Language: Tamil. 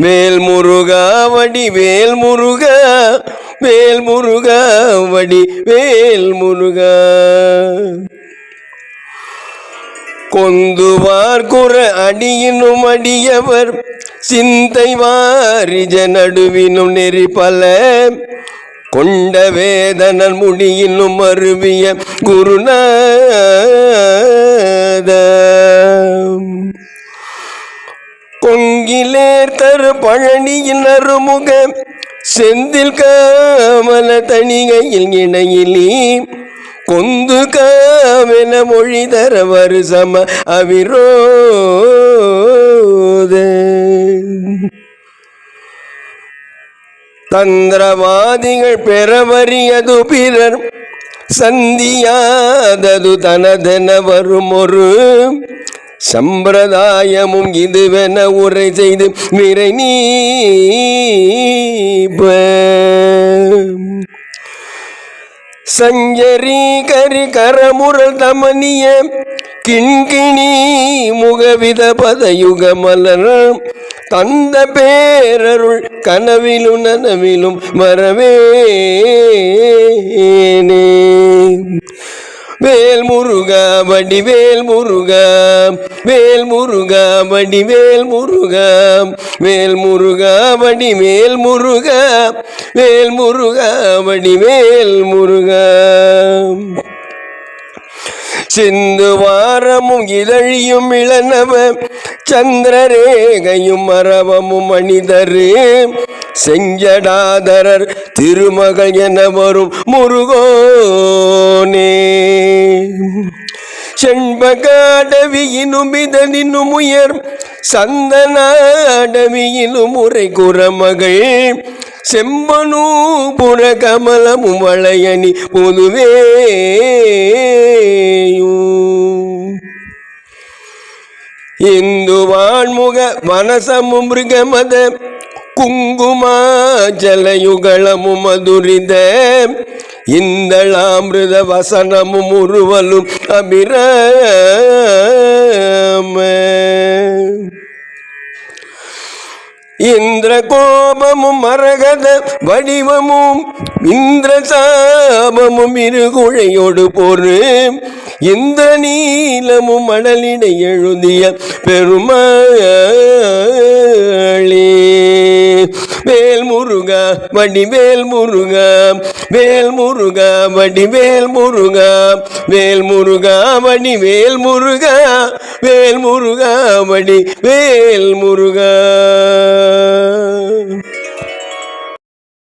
வேல் முருகா வடி வேல் முருகா வேல் முருகா வடி வேல் முருகா கொந்துவார் குற அடியினும் அடியவர் சிந்தை வாரிஜ நடுவினும் நெறி பல கொண்ட வேதனன் முடியினும் அருவிய குருநாத கொங்கிலேர் தரு பழனியின் அருமுக செந்தில் காமல தணிகையில் இணையிலி. கொந்து காவென மொழி தர வருசம அவிரோத. தந்திரவாதிகள் பெறவறியது பிறர் சந்தியாதது தனதென வரும் ஒரு சம்பிரதாயமும் இதுவென உரை செய்து விரை நீப்ப சஞ்சரி கரி கரமுரல் தமனிய கிண்கிணி முகவித பதயுக மலர் தந்த பேரருள் கனவிலும் நனவிலும் வரவேனே. முருகா வடிவேல் முருகா. வேல் முருகா வடிவேல் முருகா. வேல் முருகா வடிவேல் முருகா. வேல் முருகா வடிவேல் முருகா. சிந்து வாரமும் இதழியும் இளனவ சந்திரரேகையும் மரபமும் மனிதரு. செஞ்சடாதரர் திருமகள் என வரும் முருகோனே. செண்பகாடவியினும் இதனினும் உயர் சந்தனாடவியிலும் உரை குரமகள் செம்பனூ புற கமலமும் வளையணி பொதுவேயும் இந்து வான்முக மனசமும் மிருகமத குங்குமாஜலயுகளமும் மதுரித இந்தளாமிருத வசனமும் உருவலும் அபிராம. இந்திர கோபமும் மரகத வடிவமும் இந்திர சாபமும் இருகுழையோடு பொறு. இந்த நீளமும் மடலினை எழுதிய பெருமாளே வேல் முருகா வடிவேல் முருகா வேல் முருகா வடிவேல் முருகா வேல் முருகா வடிவேல் முருகா வேல் முருகா வடி வேல் முருகா.